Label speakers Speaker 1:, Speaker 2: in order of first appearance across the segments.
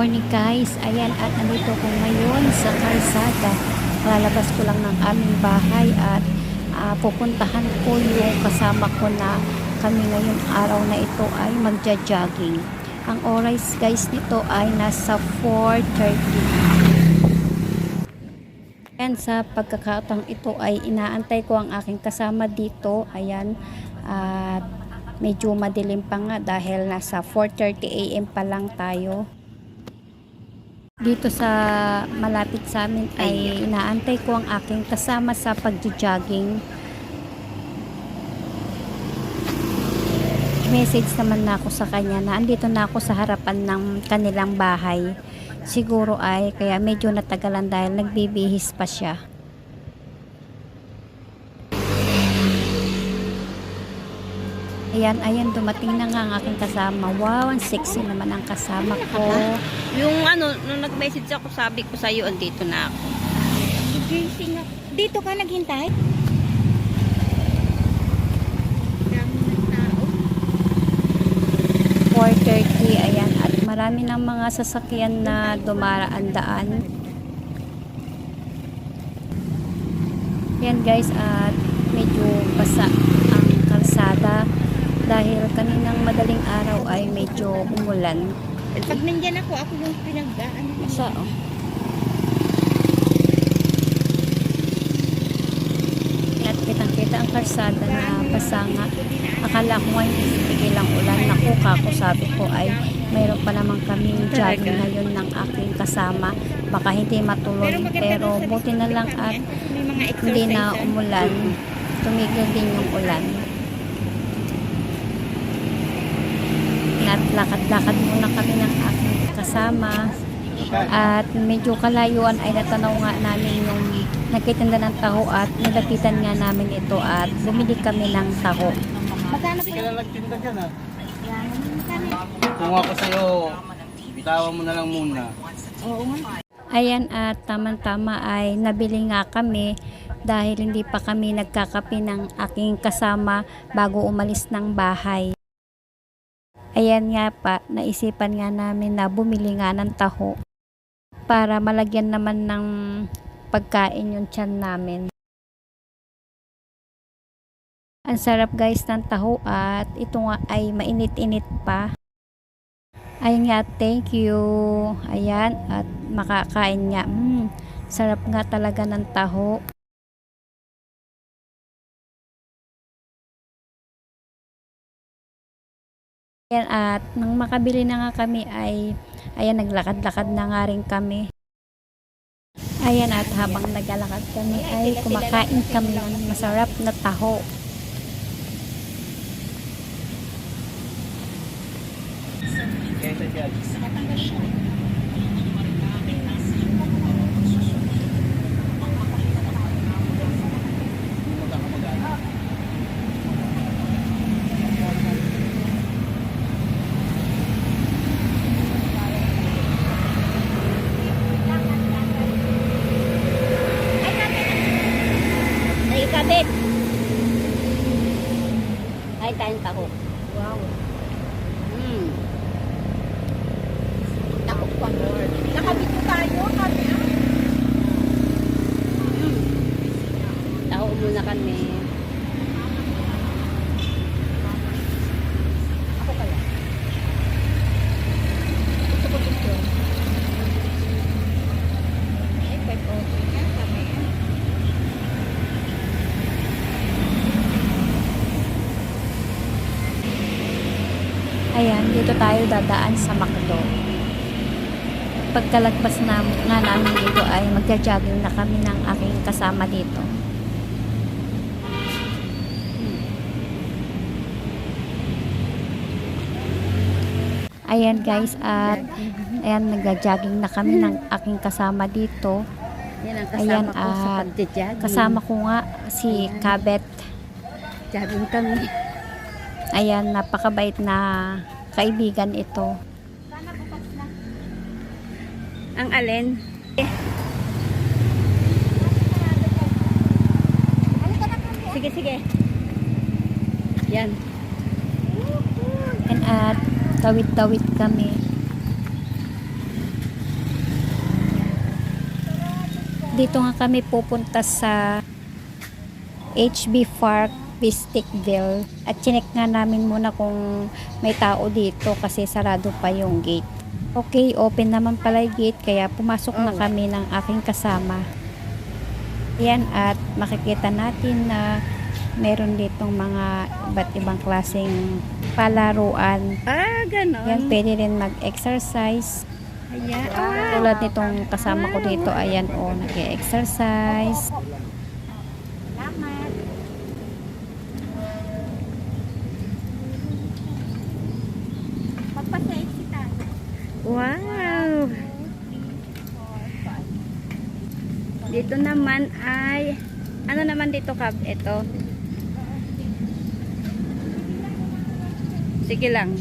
Speaker 1: morning guys. Ayan at nandito ko ngayon sa Karsada. Lalabas ko lang ng aming bahay at ah, pupuntahan ko yung kasama ko na kami ngayong araw na ito ay magja-jogging. Ang oras guys nito ay nasa 4.30. Ayan sa pagkakataong ito ay inaantay ko ang aking kasama dito. Ayan at medyo madilim pa nga dahil nasa 4.30 a.m. pa lang tayo. Dito sa malapit sa amin ay inaantay ko ang aking kasama sa pagja-jogging. Message naman na ako sa kanya na andito na ako sa harapan ng kanilang bahay. Siguro ay kaya medyo natagalan dahil nagbibihis pa siya. Ayan, ayan, dumating na nga ang aking kasama. Wow, ang sexy naman ang kasama ko.
Speaker 2: Yung ano, nung nag-message ako, sabi ko sa'yo, andito na ako.
Speaker 3: Gising na. Dito ka naghintay? Dami ng tao.
Speaker 1: 4.30, ayan. At marami ng mga sasakyan na dumaraan daan. Yan guys, at medyo basa ang kalsada dahil kaninang madaling araw ay medyo umulan.
Speaker 3: Pag nandyan ako, ako yung pinag-aan.
Speaker 1: Sa, oh. At kitang-kita ang kalsada na basa nga. Akala ko ngayon titigil ang ulan. Naku, kako sabi ko ay mayroon pa naman kaming jogging ngayon ng aking kasama. Baka hindi matuloy. Pero buti na lang at hindi na umulan. Tumigil din yung ulan. At lakad-lakad muna kami ng aking kasama. At medyo kalayuan ay natanaw nga namin yung nagkitinda ng taho at nilapitan nga namin ito at bumili kami ng taho.
Speaker 3: Magkano
Speaker 4: Hindi ka na nagtinda.
Speaker 3: Yan. Magkano?
Speaker 4: Kung ako sa'yo, bitawan mo na lang muna.
Speaker 3: Oo nga.
Speaker 1: Ayan at tamang-tama ay nabili nga kami dahil hindi pa kami nagkakape ng aking kasama bago umalis ng bahay. Ayan nga pa, naisipan nga namin na bumili nga ng taho para malagyan naman ng pagkain yung tiyan namin. Ang sarap guys ng taho at ito nga ay mainit-init pa. Ayun nga, thank you. Ayan, at makakain nga. Mm, sarap nga talaga ng taho. Ayan, at nang makabili na nga kami ay, ayan, naglakad-lakad na nga rin kami. Ayan, at habang naglalakad kami ay kumakain kami ng masarap na taho.
Speaker 4: Kesa dyan.
Speaker 2: Ay, kabit! Ay, tayong taho.
Speaker 3: Wow.
Speaker 2: Hmm.
Speaker 3: Tako pa, Lord. Nakabit ko tayo. Kami ah.
Speaker 2: Hmm. Taho muna kami.
Speaker 3: Ako kaya. Gusto ko dito. Ay, pwede okay nga. Kami ah.
Speaker 1: Ayan, dito tayo dadaan sa McDo. Pagkalagpas na nga namin dito ay magja-jogging na kami ng aking kasama dito. Ayan guys, at ayan, nagja-jogging na kami ng aking kasama dito.
Speaker 2: Yan ang
Speaker 1: Ayan,
Speaker 2: kasama ko sa pagja-jogging.
Speaker 1: Kasama ko nga si Kabet.
Speaker 2: Jogging kami.
Speaker 1: Ayan, napakabait na kaibigan ito. Sana bukas na.
Speaker 2: Ang alin? Sige, sige. Yan.
Speaker 1: And at tawid-tawid kami. Dito nga kami pupunta sa HB Park Bisticville. At chinek nga namin muna kung may tao dito kasi sarado pa yung gate. Okay, open naman pala yung gate kaya pumasok na kami ng aking kasama. Yan at makikita natin na meron ditong mga iba't ibang klaseng palaruan.
Speaker 2: Ah, ganon.
Speaker 1: Yan, pwede rin mag-exercise.
Speaker 2: Ayan.
Speaker 1: Tulad nitong kasama ko dito, ayan o, nag-exercise.
Speaker 3: Salamat. Magpa-sexy tayo.
Speaker 2: Wow. Dito naman ay ano naman dito kab ito. Sige lang.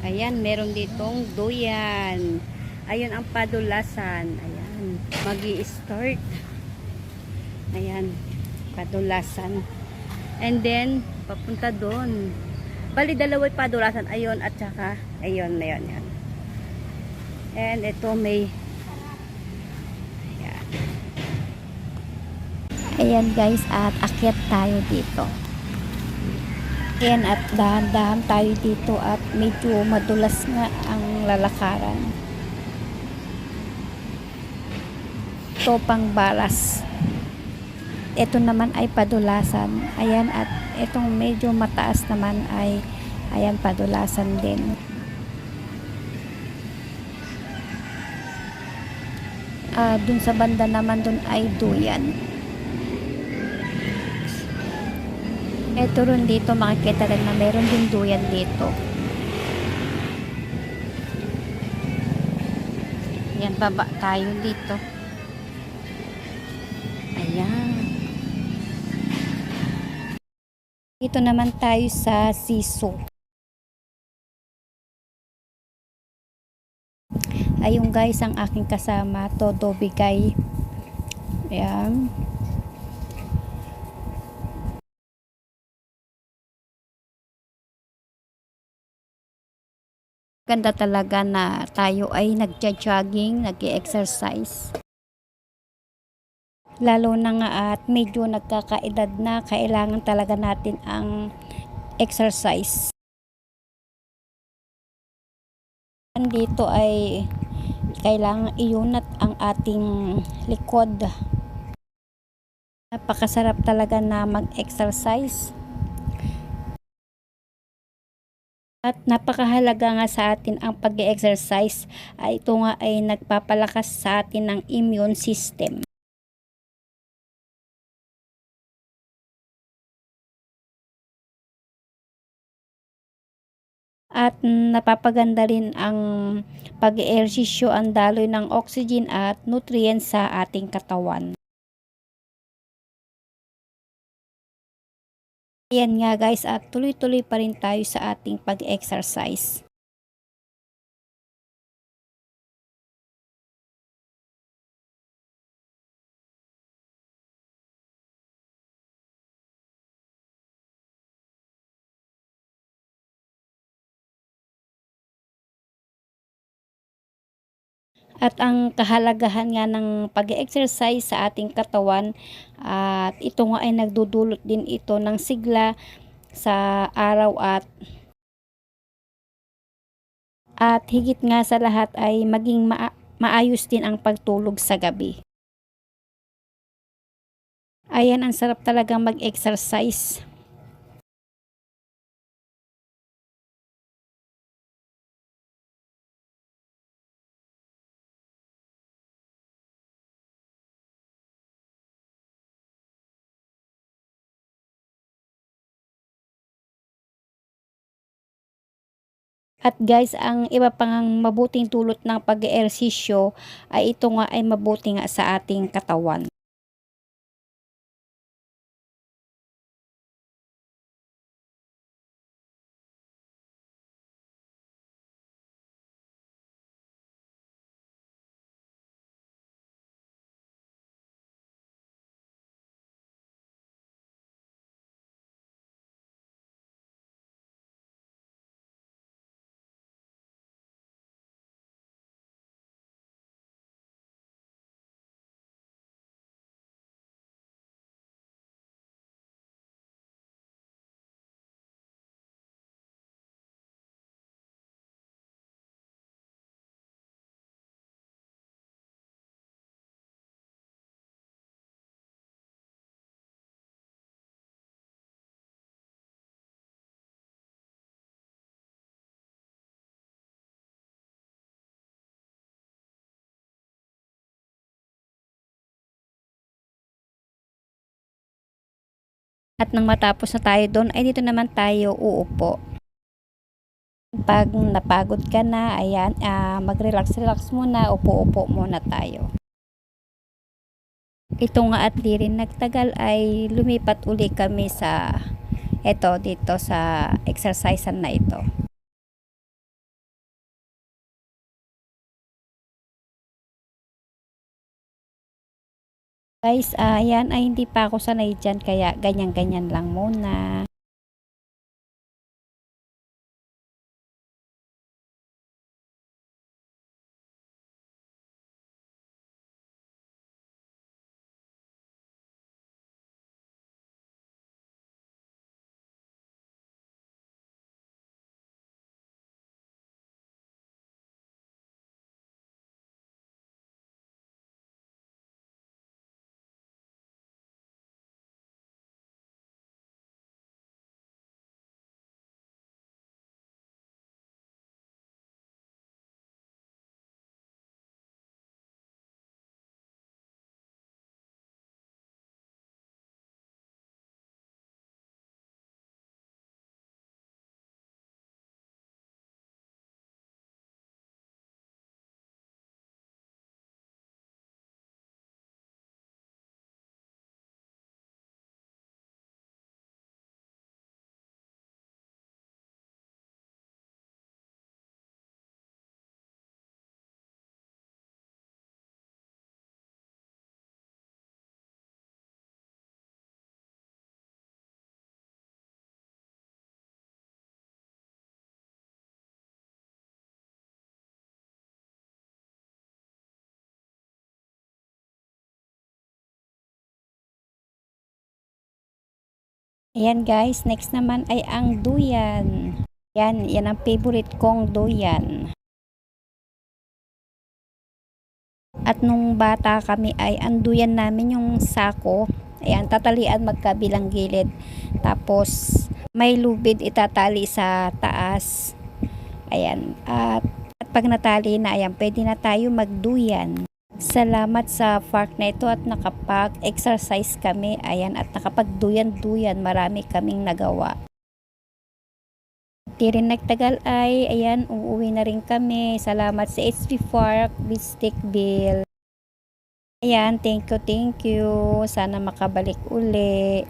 Speaker 2: Ayan, meron ditong duyan. Ayun ang padulasan. Ayan, magi start Ayan, padulasan. And then, papunta doon. Bali, dalawa'y padulasan. Ayun, at saka, ayun, ayun, yan. And ito may, ayan.
Speaker 1: Ayan guys, at akyat tayo dito. Ayan, at dahan-dahan tayo dito at medyo madulas nga ang lalakaran. Ito pang balas. Ito naman ay padulasan. Ayan, at itong medyo mataas naman ay ayan, padulasan din. Ah, dun sa banda naman dun ay duyan. Ito rin dito makikita rin na meron din duyan dito. Yan, baba tayo dito. Ayan. Dito naman tayo sa siso. Ayun guys, ang aking kasama, todo bigay. Ayan. Ganda talaga na tayo ay nagja-jogging, nag-exercise. Lalo na nga at medyo nagkakaedad na, kailangan talaga natin ang exercise. Dito ay kailangan iunat ang ating likod. Napakasarap talaga na mag-exercise. At napakahalaga nga sa atin ang pag-exercise ay ito nga ay nagpapalakas sa atin ng immune system. At napapaganda rin ang pag-eehersisyo ang daloy ng oxygen at nutrients sa ating katawan. Ayan nga guys at tuloy-tuloy pa rin tayo sa ating pag-exercise. At ang kahalagahan nga ng pag-exercise sa ating katawan at ito nga ay nagdudulot din ito ng sigla sa araw at at higit nga sa lahat ay maging maa- maayos din ang pagtulog sa gabi. Ayan, ang sarap talagang mag-exercise. At guys, ang iba pang mabuting tulot ng pag-eehersisyo ay ito nga ay mabuti nga sa ating katawan. At nang matapos na tayo doon, ay dito naman tayo uupo. Pag napagod ka na, ayan, ah, mag-relax-relax muna, upo-upo muna tayo. Ito nga at di rin nagtagal ay lumipat uli kami sa eto dito sa exercisean na ito. Guys, ayan ay hindi pa ako sanay dyan kaya ganyan-ganyan lang muna. Ayan guys, next naman ay ang duyan. Yan, yan ang favorite kong duyan. At nung bata kami ay ang duyan namin yung sako. Ayan, tatalian magkabilang gilid. Tapos may lubid itatali sa taas. Ayan, at, at pag natali na, ayan, pwede na tayo magduyan. Salamat sa park na ito at nakapag-exercise kami. Ayan, at nakapagduyan-duyan. Marami kaming nagawa. Di rin nagtagal ay, ayan, uuwi na rin kami. Salamat sa HB Park, Bill. Ayan, thank you, thank you. Sana makabalik uli.